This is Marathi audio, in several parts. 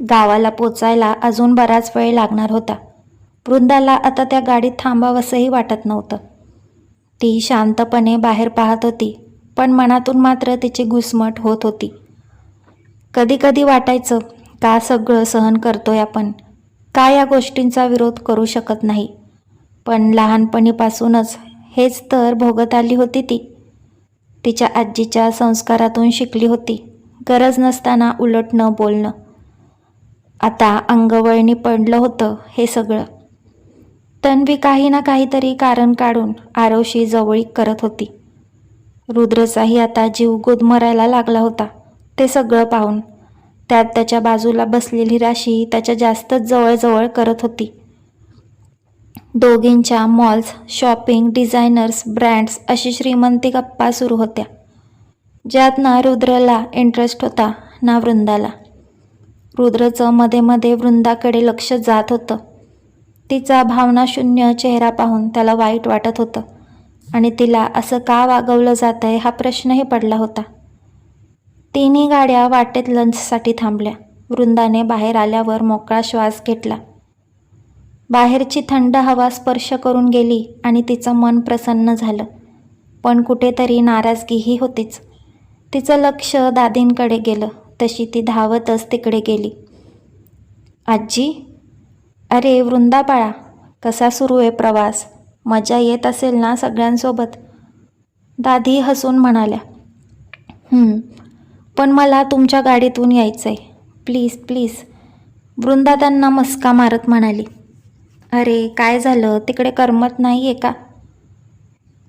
गावाला पोचायला अजून बराच वेळ लागणार होता. वृंदाला आता त्या गाडीत थांबावंसंही वाटत नव्हतं. ती शांतपणे बाहेर पाहत होती पण मनातून मात्र तिची घुसमट होत होती. कधीकधी वाटायचं का सगळं सहन करतोय आपण? का या गोष्टींचा विरोध करू शकत नाही? पण लहानपणीपासूनच हेच तर भोगत आली होती ती. तिच्या आजीच्या संस्कारातून शिकली होती. गरज नसताना उलट न बोलणं. आता अंगवळणी पडलं होतं हे सगळं. तन्वी काही ना काहीतरी कारण काढून आरवशी जवळीक करत होती. रुद्रचाही आता जीव गुदमरायला लागला होता ते सगळं पाहून. त्यात त्याच्या बाजूला बसलेली राशी त्याच्या जास्तच जवळजवळ करत होती. दोघींच्या मॉल्स शॉपिंग डिझायनर्स ब्रँड्स अशी श्रीमंती गप्पा सुरू होत्या. ज्यात ना रुद्रला इंटरेस्ट होता ना वृंदाला. रुद्रचं मध्ये मध्ये वृंदाकडे लक्ष जात होतं. तिचा भावनाशून्य चेहरा पाहून त्याला वाईट वाटत होतं. आणि तिला असं का वागवलं जात आहे हा प्रश्नही पडला होता. तिन्ही गाड्या वाटेत लंचसाठी थांबल्या. वृंदाने बाहेर आल्यावर मोकळा श्वास घेतला. बाहेरची थंड हवा स्पर्श करून गेली आणि तिचं मन प्रसन्न झालं. पण कुठेतरी नाराजगीही होतीच. तिचं लक्ष दादींकडे गेलं. तशी ती धावतच तिकडे गेली. आजी अरे वृंदा बाळा कसा सुरू आहे प्रवास? मजा येत असेल ना सगळ्यांसोबत? दादी हसून म्हणाल्या. पण मला तुमच्या गाडीतून यायचं आहे प्लीज प्लीज. वृंदा त्यांना मस्का मारत म्हणाली. अरे काय झालं? तिकडे करमत नाही आहे का?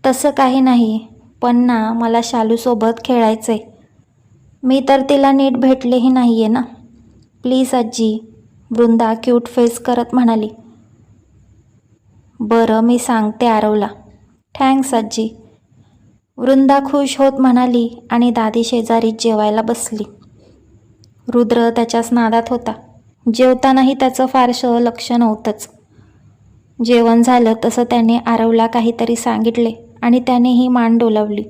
तसं काही नाही पण ना मला शालूसोबत खेळायचं आहे मी तर तिला नीट भेटलेही नाही आहे ना. प्लीज आजी वृंदा क्यूट फेस करत म्हणाली. बरं मी सांगते आरवला. थँक्स आजी वृंदा खुश होत म्हणाली आणि दादी शेजारी जेवायला बसली. रुद्र त्याच्या स्नादात होता. जेवतानाही त्याचं फारसं लक्ष नव्हतंच. जेवण झालं तसं त्याने आरवला काहीतरी सांगितले आणि त्यानेही मान डोलावली.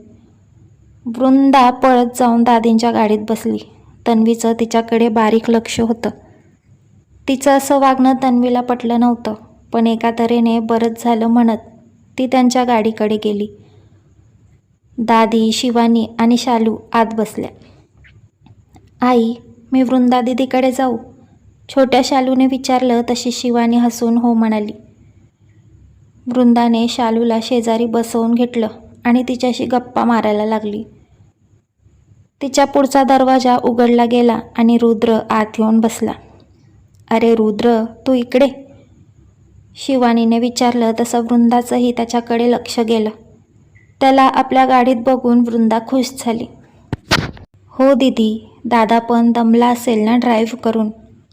वृंदा पळत जाऊन दादींच्या गाडीत बसली. तन्वीचं तिच्याकडे बारीक लक्ष होतं. तिचं असं वागणं तन्वीला पटलं नव्हतं पण एका तऱ्हेने बरंच झालं म्हणत ती त्यांच्या गाडीकडे गेली. दादी शिवानी आणि शालू आत बसल्या. आई मी वृंदा दिदीकडे जाऊ. छोट्या शालूने विचारलं तशी शिवानी हसून हो म्हणाली. वृंदाने शालूला शेजारी बसवून घेतलं. आणि तिच्याशी गप्पा मारायला लागली. तिच्या पुढचा दरवाजा उघडला गेला आणि रुद्र आत येऊन बसला. अरे रुद्र तू इकडे. शिवानीने विचारलं तसं वृंदाचंही त्याच्याकडे लक्ष गेलं. त्याला आपल्या गाडीत बघून वृंदा खुश झाली. हो दीदी दादा पण दमला असेल ना ड्राईव्ह करून.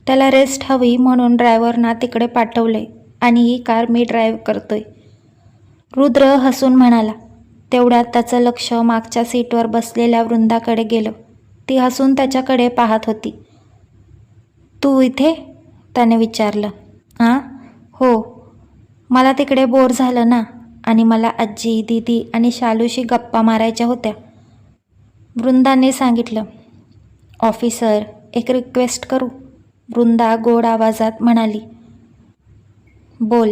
त्याला रेस्ट हवी म्हणून ड्रायव्हरना तिकडे पाठवले आणि ही कार मी ड्राईव्ह करतोय. रुद्र हसून म्हणाला. तेवढ्यात त्याचं लक्ष मागच्या सीटवर बसलेल्या वृंदाकडे गेलं. ती हसून त्याच्याकडे पाहत होती. तू इथे? त्याने विचारलं. हां हो. मला तिकडे बोर झालं ना आणि मला आजी दीदी आणि शालूशी गप्पा मारायच्या होत्या. वृंदाने सांगितलं. ऑफिसर एक रिक्वेस्ट करू वृंदा गोड आवाजात म्हणाली. बोल.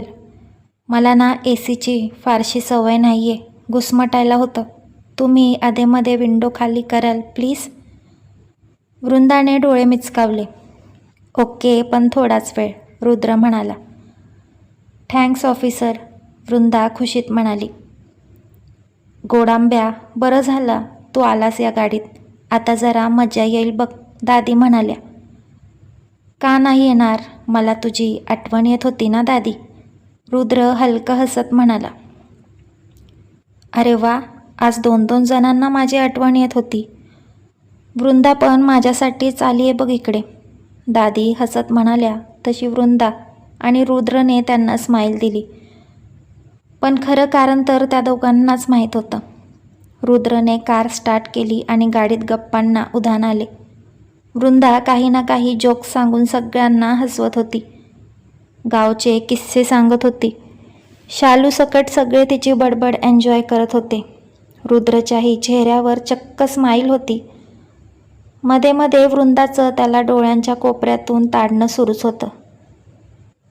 मला ना ए सीची फारशी सवय नाही आहे घुसमटायला होतं. तुम्ही अधेमध्ये विंडो खाली कराल प्लीज. वृंदाने डोळे मिचकावले. ओके पण थोडाच वेळ रुद्र म्हणाला. थँक्स ऑफिसर वृंदा खुशीत म्हणाली. गोडांब्या बरं झालं तू आलास या गाडीत. आता जरा मजा येईल बघ दादी म्हणाल्या. का नाही येणार? मला तुझी आठवण येत होती ना दादी? रुद्र हलकं हसत म्हणाला. अरे वा आज दोन दोन जणांना माझी आठवण येत होती. वृंदा पण माझ्यासाठीच आली आहे बघ इकडे. दादी हसत म्हणाल्या तशी वृंदा. आणि रुद्रने त्यांना स्माईल दिली. पण खरं कारण तर त्या दोघांनाच माहीत होतं. रुद्रने कार स्टार्ट केली आणि गाडीत गप्पांना उधाण आले. वृंदा काही ना काही जोक सांगून सगळ्यांना हसवत होती. गावचे किस्से सांगत होती. शालू सकट सगळे तिची बडबड एन्जॉय करत होते. रुद्रच्याही चेहऱ्यावर चक्क स्माईल होती. मध्ये मध्ये वृंदाचं त्याला डोळ्यांच्या कोपऱ्यातून ताडणं सुरूच होतं.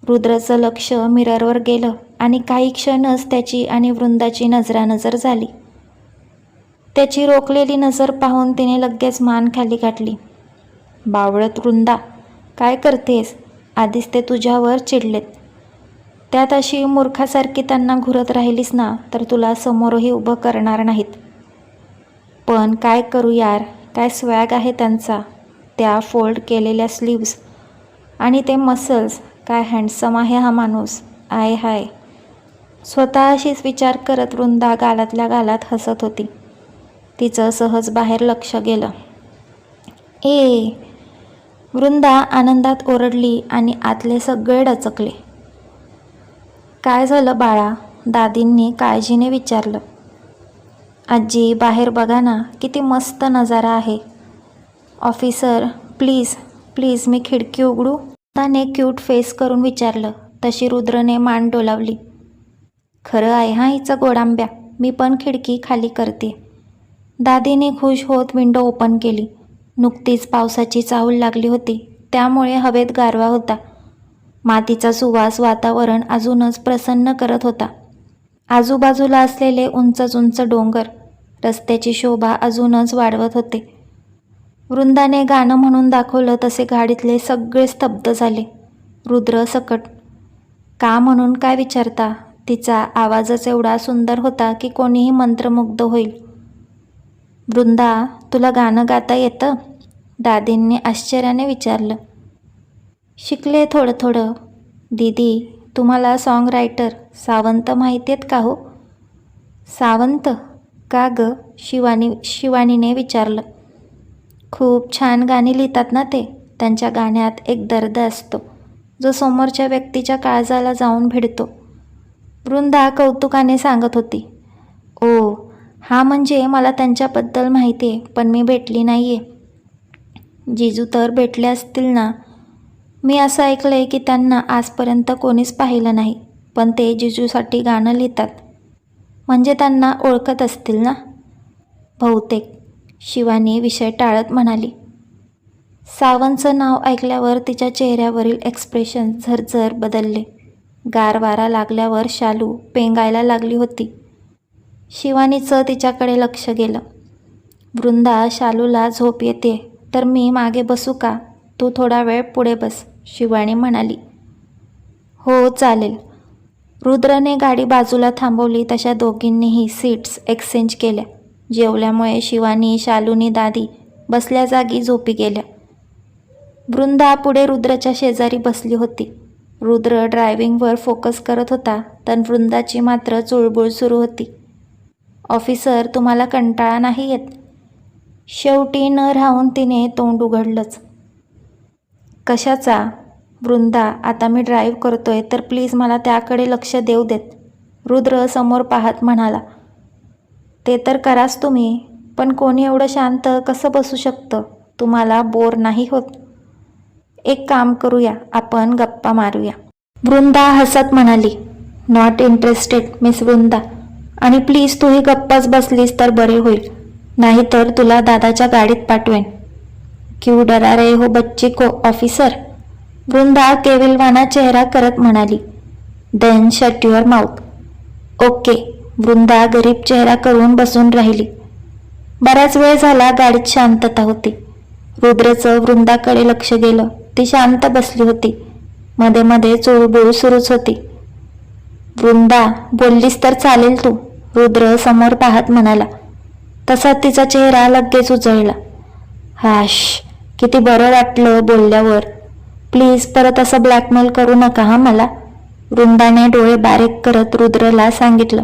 रुद्रचं लक्ष मिररवर गेलं आणि काही क्षणच त्याची आणि वृंदाची नजरानजर झाली. त्याची रोखलेली नजर पाहून तिने लगेच मान खाली गाठली बावळत वृंदा काय करतेस? आधीच ते तुझ्यावर चिडलेत. त्यात अशी मूर्खासारखी त्यांना घुरत राहिलीस ना तर तुला समोरही उभं करणार नाहीत. पण काय करू यार? काय स्वॅग आहे त्यांचा? त्या फोल्ड केलेल्या स्लीव्स. आणि ते मसल्स. काय हँडसम आहे हा माणूस? आय हाय. स्वतःशीच विचार करत वृंदा गालातल्या गालात हसत होती. तिचं सहज बाहेर लक्ष गेलं. ए! वृंदा आनंदात ओरडली आणि आतले सगळे डचकले. काय झालं बाळा? दादींनी काळजीने विचारलं. आजी बाहेर बघा ना किती मस्त नजारा आहे. ऑफिसर प्लीज प्लीज मी खिडकी उघडू. त्याने क्यूट फेस करून विचारलं. तशी रुद्रने मान डोलावली. खरं आहे हा हिचं गोडांब्या. मी पण खिडकी खाली करते. दादीने खुश होत विंडो ओपन केली. नुकतीच पावसाची चाहूल लागली होती. त्यामुळे हवेत गारवा होता. मातीचा सुवास वातावरण अजूनच प्रसन्न करत होता. आजूबाजूला असलेले उंच उंच डोंगर रस्त्याची शोभा अजूनच वाढवत होते. वृंदाने गाणं म्हणून दाखवलं तसे गाडीतले सगळे स्तब्ध झाले. रुद्र सकट. का म्हणून काय विचारता? तिचा आवाजच एवढा सुंदर होता की कोणीही मंत्रमुग्ध होईल. वृंदा तुला गाणं गाता येतं? दादींनी आश्चर्याने विचारलं. शिकले थोडं थोडं. दीदी तुम्हाला सॉन्ग रायटर सावंत माहिती आहेत का हो? सावंत? का ग? शिवानी शिवानीने विचारलं. खूप छान गाणी लिहितात ना ते. त्यांच्या गाण्यात एक दर्द असतो. जो समोरच्या व्यक्तीच्या काळजाला जाऊन भिडतो. वृंदा कौतुकाने सांगत होती. ओ हा म्हणजे मला त्यांच्याबद्दल माहिती आहे पण मी भेटली नाही आहे जिजू तर भेटले असतील ना. मी असं ऐकलं आहे की त्यांना आजपर्यंत कोणीच पाहिलं नाही पण ते जिजूसाठी गाणं लिहितात. म्हणजे त्यांना ओळखत असतील ना? बहुतेक. शिवानी विषय टाळत म्हणाली. सावंतचं नाव ऐकल्यावर तिच्या चेहऱ्यावरील एक्सप्रेशन झरझर बदलले. गार वारा लागल्यावर शालू पेंगायला लागली होती. शिवानीचं तिच्याकडे लक्ष गेलं. वृंदा शालूला झोप येते तर मी मागे बसू का? तू थोडा वेळ पुढे बस. शिवानी म्हणाली हो चालेल. रुद्रने गाडी बाजूला थांबवली तशा दोघींनीही सीट्स एक्सचेंज केल्या. जेवल्यामुळे शिवानी शालूनी दादी बसल्या जागी झोपी गेल्या. वृंदा पुढे रुद्रच्या शेजारी बसली होती. रुद्र ड्रायव्हिंगवर फोकस करत होता तर वृंदाची मात्र चुळबुळ सुरू होती. ऑफिसर तुम्हाला कंटाळा नाही येत? शेवटी न राहून तिने तोंड उघडलंच. कशाचा? वृंदा आता मी ड्राईव्ह करतोय तर प्लीज मला त्याकडे लक्ष देऊ देत. रुद्र समोर पाहत म्हणाला ते तर कराच तुम्ही पण कोणी एवढं शांत कसं बसू शकतं? तुम्हाला बोर नाही होत. एक काम करूया आपण गप्पा मारूया. वृंदा हसत म्हणाली नॉट इंटरेस्टेड मिस वृंदा. आणि प्लीज तूही गप्पाच बसलीस तर बरे होईल. नाहीतर तुला दादाच्या गाडीत पाठवेन. क्यू डरा रे हो बच्चे को ऑफिसर वृंदा केविलवाना चेहरा करत म्हणाली. Then shut your mouth okay Vrinda गरीब चेहरा करून बसून राहिली. बराच वेळ झाला गाडीत शांतता होती. रुद्रचं वृंदाकडे लक्ष गेलं. ती शांत बसली होती. मध्ये मध्ये चोळबोळ सुरूच होती. वृंदा बोललीस तर चालेल तू? रुद्र समोर पाहत म्हणाला. तसा तिचा चेहरा लगेच उजळला. हाश. किती बरं वाटलं हो बोलल्यावर. प्लीज परत असं ब्लॅकमेल करू नका हा मला. वृंदाने डोळे बारीक करत रुद्रला सांगितलं.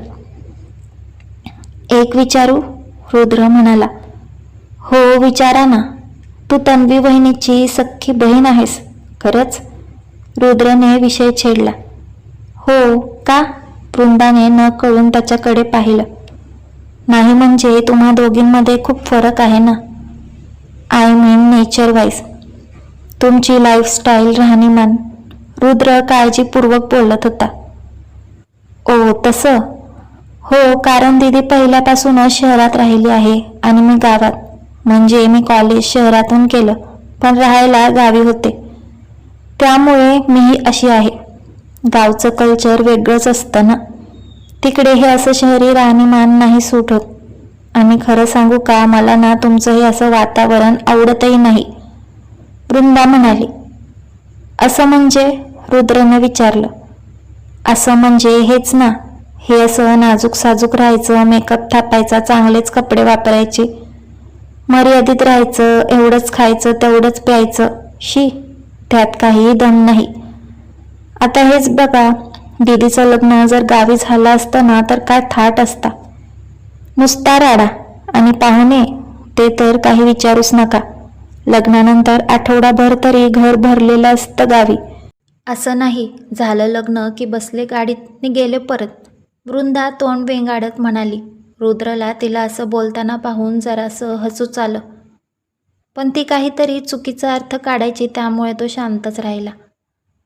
एक विचारू? रुद्र म्हणाला. हो विचारा ना. तू तन्वी बहिणीची सख्खी बहीण आहेस खरंच? रुद्रने विषय छेडला. हो का? वृंदाने न कळून त्याच्याकडे पाहिलं. नाही म्हणजे तुम्हा दोघींमध्ये खूप फरक आहे ना? आय मीन नेचर वाईज तुमची लाईफस्टाईल राहणीमान रुद्र काळजीपूर्वक बोलत होता. ओ तसं? हो कारण दीदी पहिल्यापासूनच शहरात राहिली आहे आणि मी गावात म्हणजे मी कॉलेज शहरातून केलं पण राहायला गावी होते. त्यामुळे मीही अशी आहे. गावचं कल्चर वेगळंच असतं ना? तिकडे हे असं शहरी राहणीमान नाही सूट होत. आणि खरं सांगू का मला ना तुमचं हे असं वातावरण आवडतही नाही. वृंदा म्हणाली असं म्हणजे? रुद्रनं विचारलं. असं म्हणजे हेच ना हे असं नाजूक साजूक राहायचं मेकअप थापायचा चांगलेच कपडे वापरायचे. मर्यादित राहायचं एवढंच खायचं तेवढंच प्यायचं. शी त्यात काहीही दम नाही. आता हेच बघा दीदीचं लग्न जर गावी झालं असतं ना तर काय थाट असता. नुसता राडा आणि पाहुणे ते तर काही विचारूच नका. लग्नानंतर आठवडाभर तरी घर भरलेलं असतं गावी. असं नाही झालं लग्न की बसले गाडीत गेले परत. वृंदा तोंड वेंगाडत म्हणाली रुद्रला तिला असं बोलताना पाहून जरासं हसूच आलं. पण ती काहीतरी चुकीचा अर्थ काढायची त्यामुळे तो शांतच राहिला.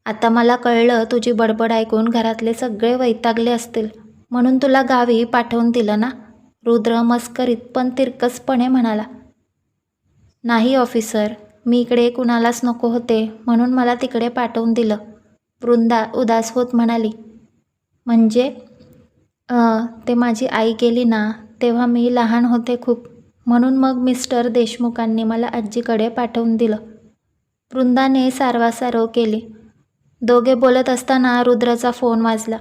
आता मला कळलं तुझी बडबड ऐकून घरातले सगळे वैतागले असतील म्हणून तुला गावी पाठवून दिलं ना? रुद्र मस्करीत पण तिरकसपणे म्हणाला नाही ऑफिसर मी इकडे कुणालाच नको होते म्हणून मला तिकडे पाठवून दिलं. वृंदा उदास होत म्हणाली म्हणजे? ते माझी आई गेली ना तेव्हा मी लहान होते खूप म्हणून मग मिस्टर देशमुखांनी मला आजीकडे पाठवून दिलं. वृंदाने सारवासारव केली. दोघे बोलत असताना रुद्रचा फोन वाजला.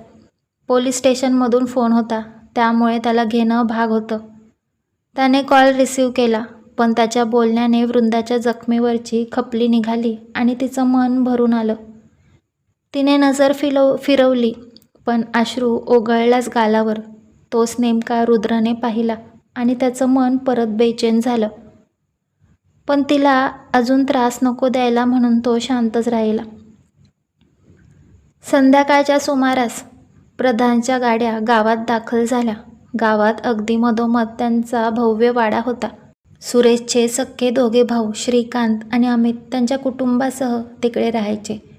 पोलीस स्टेशनमधून फोन होता. त्यामुळे त्याला घेणं भाग होतं. त्याने कॉल रिसीव केला पण त्याच्या बोलण्याने वृंदाच्या जखमेवरची खपली निघाली आणि तिचं मन भरून आलं. तिने नजर फिरव फिरवली पण अश्रू ओघळलाच गालावर तोच नेमका रुद्राने पाहिला आणि त्याचं मन परत बेचैन झालं. पण तिला अजून त्रास नको द्यायला म्हणून तो शांतच राहिला. संध्याकाळच्या सुमारास प्रधानच्या गाड्या गावात दाखल झाल्या. गावात अगदी मधोमध त्यांचा भव्य वाडा होता. सुरेशचे सख्खे दोघे भाऊ श्रीकांत आणि अमित त्यांच्या कुटुंबासह तिकडे राहायचे.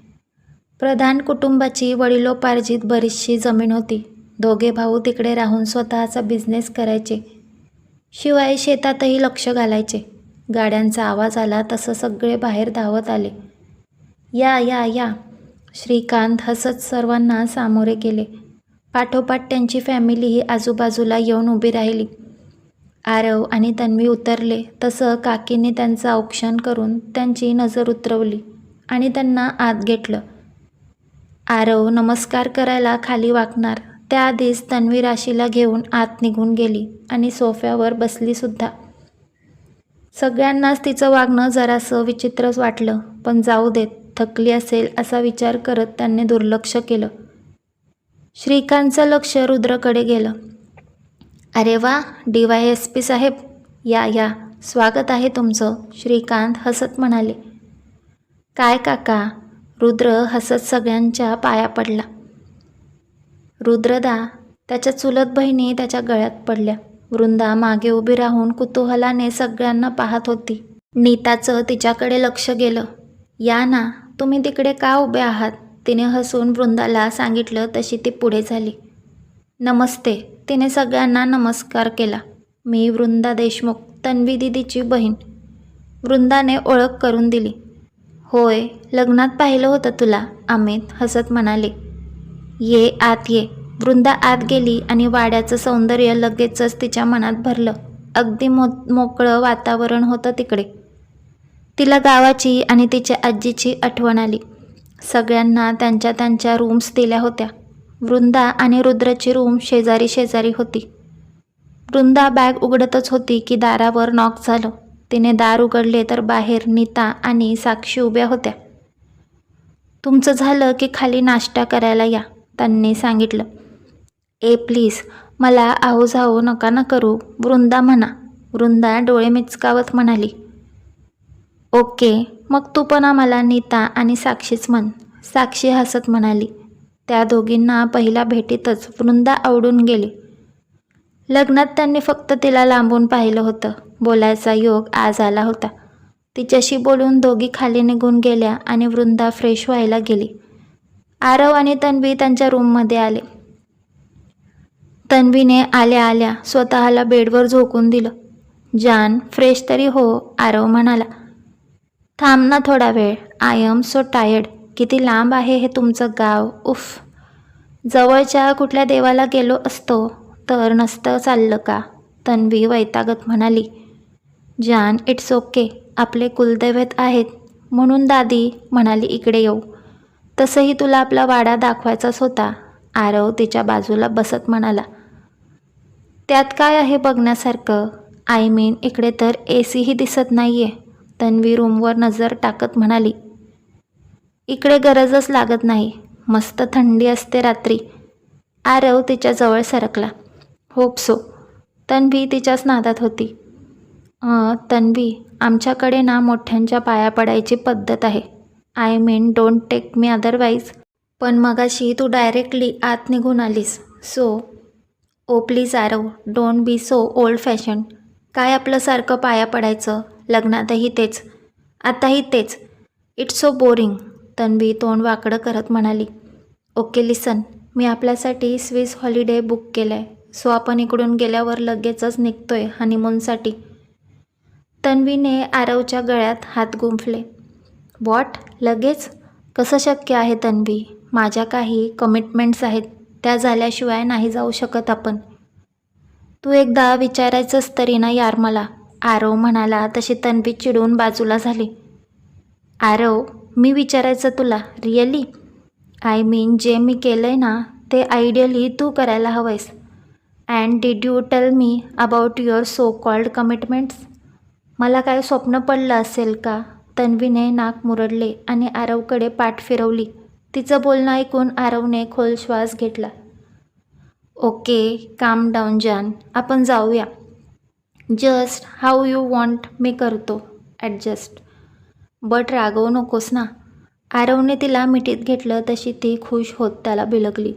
प्रधान कुटुंबाची वडिलोपार्जित बरीचशी जमीन होती. दोघे भाऊ तिकडे राहून स्वतःचा बिझनेस करायचे. शिवाय शेतातही लक्ष घालायचे. गाड्यांचा आवाज आला तसं सगळे बाहेर धावत आले. या या या. श्रीकांत हसत सर्वांना सामोरे गेले. पाठोपाठ त्यांची फॅमिलीही आजूबाजूला येऊन उभी राहिली. आरव आणि तन्वी उतरले. तसं काकीने त्यांचं औक्षण करून त्यांची नजर उतरवली आणि त्यांना आत घेतलं. आरव नमस्कार करायला खाली वाकणार. त्याआधीच तन्वी राशीला घेऊन आत निघून गेली आणि सोफ्यावर बसलीसुद्धा सगळ्यांनाच तिचं वागणं जरासं विचित्रच वाटलं पण जाऊ देत थकली असेल असा विचार करत त्यांनी दुर्लक्ष केलं. श्रीकांतचं लक्ष रुद्रकडे गेलं. अरे वा डी वाय एस पी साहेब. या या. स्वागत आहे तुमचं. श्रीकांत हसत म्हणाले. काय काका? रुद्र हसत सगळ्यांच्या पाया पडला. रुद्रदा त्याच्या चुलत बहिणी त्याच्या गळ्यात पडल्या. वृंदा मागे उभी राहून कुतूहलाने सगळ्यांना पाहत होती. नीताचं तिच्याकडे लक्ष गेलं. या ना तुम्ही तिकडे का उभे आहात? तिने हसून वृंदाला सांगितलं तशी ती पुढे झाली. नमस्ते तिने सगळ्यांना नमस्कार केला. मी वृंदा देशमुख तन्वी दिदीची बहीण. वृंदाने ओळख करून दिली. होय लग्नात पाहिलं होतं तुला अमित हसत म्हणाले. ये आत ये. वृंदा आत गेली आणि वाड्याचं सौंदर्य लगेचच तिच्या मनात भरलं. अगदी मो मोकळं वातावरण होतं तिकडे. तिला गावाची आणि तिच्या आजीची आठवण आली. सगळ्यांना त्यांच्या त्यांच्या रूम्स दिल्या होत्या. वृंदा आणि रुद्रची रूम शेजारी शेजारी होती. वृंदा बॅग उघडतच होती की दारावर नॉक झालं. तिने दार उघडले तर बाहेर नीता आणि साक्षी उभ्या होत्या. तुमचं झालं की खाली नाश्ता करायला या त्यांनी सांगितलं. ए प्लीज मला आहो नका ना करू वृंदा म्हणा. वृंदा डोळे मिचकावत म्हणाली. ओके मग तू पण आम्हाला नीता आणि साक्षीच म्हण. साक्षी हसत म्हणाली. त्या दोघींना पहिल्या भेटीतच वृंदा आवडून गेली. लग्नात त्यांनी फक्त तिला लांबून पाहिलं होतं. बोलायचा योग आज आला होता. तिच्याशी बोलून दोघी खाली निघून गेल्या आणि वृंदा फ्रेश व्हायला गेली. आरव आणि तन्वी त्यांच्या रूममध्ये आले. तन्वीने आल्या आल्या स्वतःला बेडवर झोकून दिलं. जान फ्रेश तरी हो आरव म्हणाला. थांब ना थोडा वेळ. आय एम सो टायर्ड किती लांब आहे हे तुमचं गाव? उफ. जवळच्या कुठल्या देवाला गेलो असतो तर नसतं चाललं का? तन्वी वैतागत म्हणाली. जान इट्स ओके आपले कुलदैवत आहेत. म्हणून दादी म्हणाली इकडे येऊ. तसंही तुला आपला वाडा दाखवायचाच होता. आरव तिच्या बाजूला बसत म्हणाला. त्यात काय आहे बघण्यासारखं? आय मीन इकडे तर ए सीही दिसत नाही आहे तन्वी रूमवर नजर टाकत म्हणाली इकडे गरजच लागत नाही. मस्त थंडी असते रात्री. आरव तिच्याजवळ सरकला. होप सो तन्वी तिच्याच नादात होती. तन्वी आमच्याकडे ना मोठ्यांच्या पाया पडायची पद्धत आहे. I mean don't take me otherwise पण मगाशी तू डायरेक्टली आत निघून आलीस. So oh please Aarav don't be so old fashion काय आपलं सारखं पाया पडायचं? लग्नातही तेच. आताही तेच. इट्स सो बोरिंग तन्वी तोंड वाकडं करत म्हणाली. ओके लिसन. मी आपल्यासाठी स्विस हॉलिडे बुक केलं आहे सो आपण इकडून गेल्यावर लगेचच निघतोय हनीमूनसाठी. तन्वीने आरवच्या गळ्यात हात गुंफले. वॉट? लगेच? कसं शक्य आहे तन्वी? माझ्या काही कमिटमेंट्स आहेत. त्या झाल्याशिवाय नाही जाऊ शकत आपण. तू एकदा विचारायचंच तरी ना यार मला. आरव म्हणाला तशी तन्वी चिडून बाजूला झाली. आरव मी विचारायचं तुला रिअली आय मीन जे मी केलं आहे ना ते आयडियली तू करायला हवंयस. And did you tell me about your so called commitments? मला काय स्वप्न पडलं असेल का? तन्वीने नाक मुरडले आणि आरवकडे पाठ फिरवली. तिचं बोलणं ऐकून आरवने खोल श्वास घेतला. ओके काम डाऊन जान आपण जाऊया. Just how you want me करतो. ॲडजस्ट बट रागवू नकोस ना. आरवने तिला मिठीत घेतलं तशी ती खुश होत त्याला बिलगली.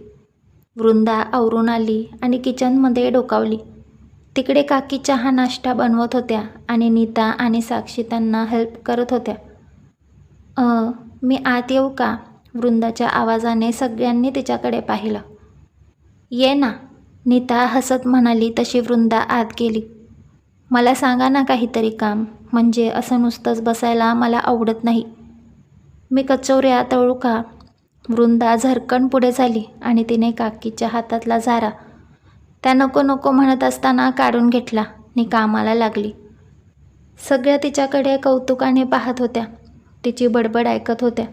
वृंदा आवरून आली आणि किचनमध्ये डोकावली. तिकडे काकी चहा नाश्ता बनवत होत्या आणि नीता आणि साक्षी त्यांना हेल्प करत होत्या. अ मी आत येऊ का? वृंदाच्या आवाजाने सगळ्यांनी तिच्याकडे पाहिलं. ये ना. नीता हसत म्हणाली तशी वृंदा आत गेली. मला सांगा ना काहीतरी काम. म्हणजे असं नुसतंच बसायला मला आवडत नाही. मी कचोऱ्या तळू का वृंदा झरकण पुढे झाली आणि तिने काकीच्या हातातला झारा. त्या नको नको म्हणत असताना काढून घेतला. आणि कामाला लागली. सगळ्या तिच्याकडे कौतुकाने पाहत होत्या. तिची बडबड ऐकत होत्या.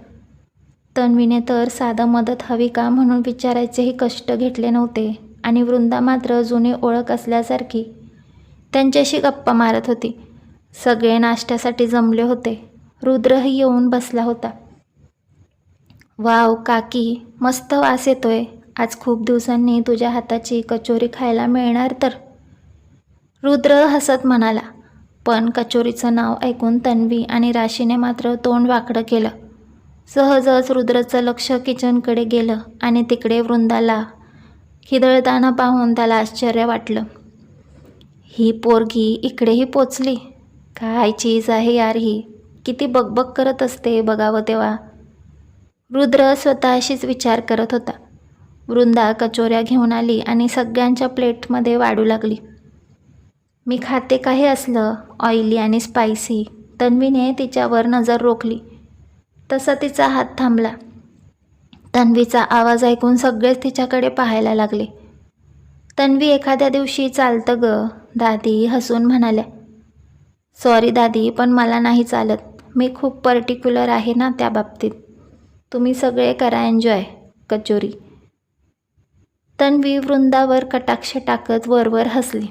तन्वीने तर साधं मदत हवी का म्हणून विचारायचेही कष्ट घेतले नव्हते आणि वृंदा मात्र जुनी ओळख असल्यासारखी त्यांच्याशी गप्पा मारत होती. सगळे नाश्त्यासाठी जमले होते. रुद्रही येऊन बसला होता. वाव काकी मस्त वास येतोय. आज खूप दिवसांनी तुझ्या हाताची कचोरी खायला मिळणार तर. रुद्र हसत म्हणाला पण कचोरीचं नाव ऐकून तन्वी आणि राशीने मात्र तोंड वाकडं केलं. सहजच रुद्रचं लक्ष किचनकडे गेलं आणि तिकडे वृंदाला खिदळताना पाहून त्याला आश्चर्य वाटलं. ही पोरगी इकडेही पोचली. काय चीज आहे यार ही? किती बकबक करत असते बघावं तेव्हा. रुद्र स्वतःशीच विचार करत होता. वृंदा कचोऱ्या घेऊन आली आणि सगळ्यांच्या प्लेटमध्ये वाढू लागली. मी खाते काही असलं ऑइली आणि स्पायसी तन्वीने तिच्यावर नजर रोखली. तसा तिचा हात थांबला. तन्वीचा आवाज ऐकून सगळेच तिच्याकडे पाहायला लागले. तन्वी एखाद्या दिवशी चालतं ग. दादी हसून म्हणाल्या सॉरी दादी पण मला नाही चालत. मी खूप पर्टिक्युलर आहे ना त्या बाबतीत. तुम्ही सगळे करा एन्जॉय कचोरी. तन्वी वृंदावर कटाक्ष टाकत वरवर हसली.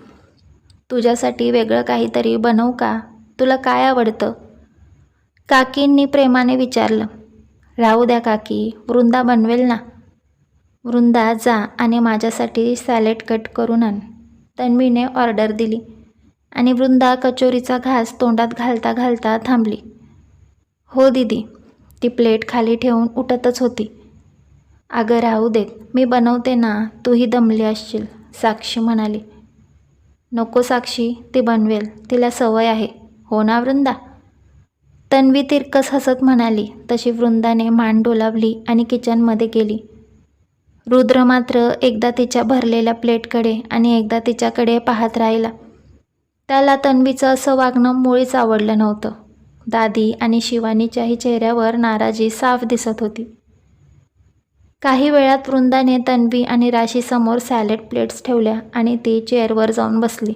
तुझ्यासाठी वेगळं काहीतरी बनवू का? तुला काय आवडतं? काकींनी प्रेमाने विचारलं. राहू द्या काकी वृंदा बनवेल ना. वृंदा जा आणि माझ्यासाठी सॅलेड कट करून आण. तन्वीने ऑर्डर दिली आणि वृंदा कचोरीचा घास तोंडात घालता घालता थांबली. हो दीदी. ती प्लेट खाली ठेवून उठतच होती. अगं राहू देत मी बनवते ना. तूही दमली असशील साक्षी म्हणाली. नको साक्षी ती बनवेल. तिला सवय आहे. हो ना वृंदा? तन्वी तिरकस हसत म्हणाली. तशी वृंदाने मान डोलावली आणि किचनमध्ये गेली. रुद्र मात्र एकदा तिच्या भरलेल्या प्लेटकडे आणि एकदा तिच्याकडे पाहत राहिला. त्याला तन्वीचं असं वागणं मुळीच आवडलं नव्हतं. दादी आणि शिवानीच्याही चेहऱ्यावर नाराजी साफ दिसत होती. काही वेळात वृंदाने तन्वी आणि राशीसमोर सॅलेड प्लेट्स ठेवल्या आणि ती चेअरवर जाऊन बसली.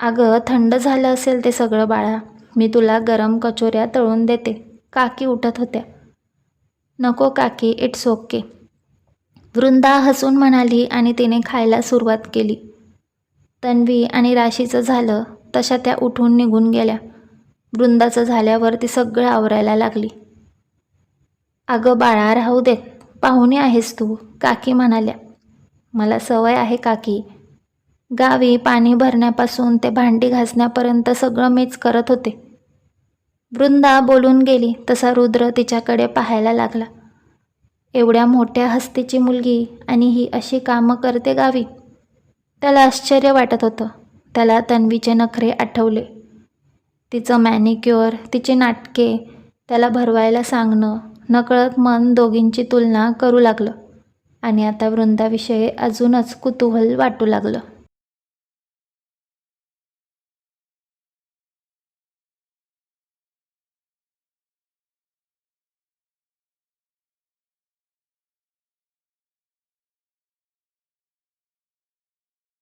अगं थंड झालं असेल ते सगळं बाळा. मी तुला गरम कचोऱ्या तळून देते. काकी उठत होत्या. नको काकी इट्स ओके. वृंदा हसून म्हणाली आणि तिने खायला सुरुवात केली. तन्वी आणि राशीचं झालं तशा त्या उठून निघून गेल्या. वृंदाचं झाल्यावर ती सगळं आवरायला लागली. अगं बाळा राहू देत. पाहुणे आहेस तू काकी म्हणाल्या. मला सवय आहे काकी. गावी पाणी भरण्यापासून ते भांडी घासण्यापर्यंत सगळं मीच करत होते. वृंदा बोलून गेली तसा रुद्र तिच्याकडे पाहायला लागला. एवढ्या मोठ्या हस्तीची मुलगी आणि ही अशी कामं करते गावी. त्याला आश्चर्य वाटत होतं. त्याला तन्वीचे नखरे आठवले. तिचं मॅनिक्युअर तिची नाटके त्याला भरवायला सांगणं नकळत मन दोघींची तुलना करू लागलं. आणि आता वृंदाविषयी अजूनच कुतूहल वाटू लागलं.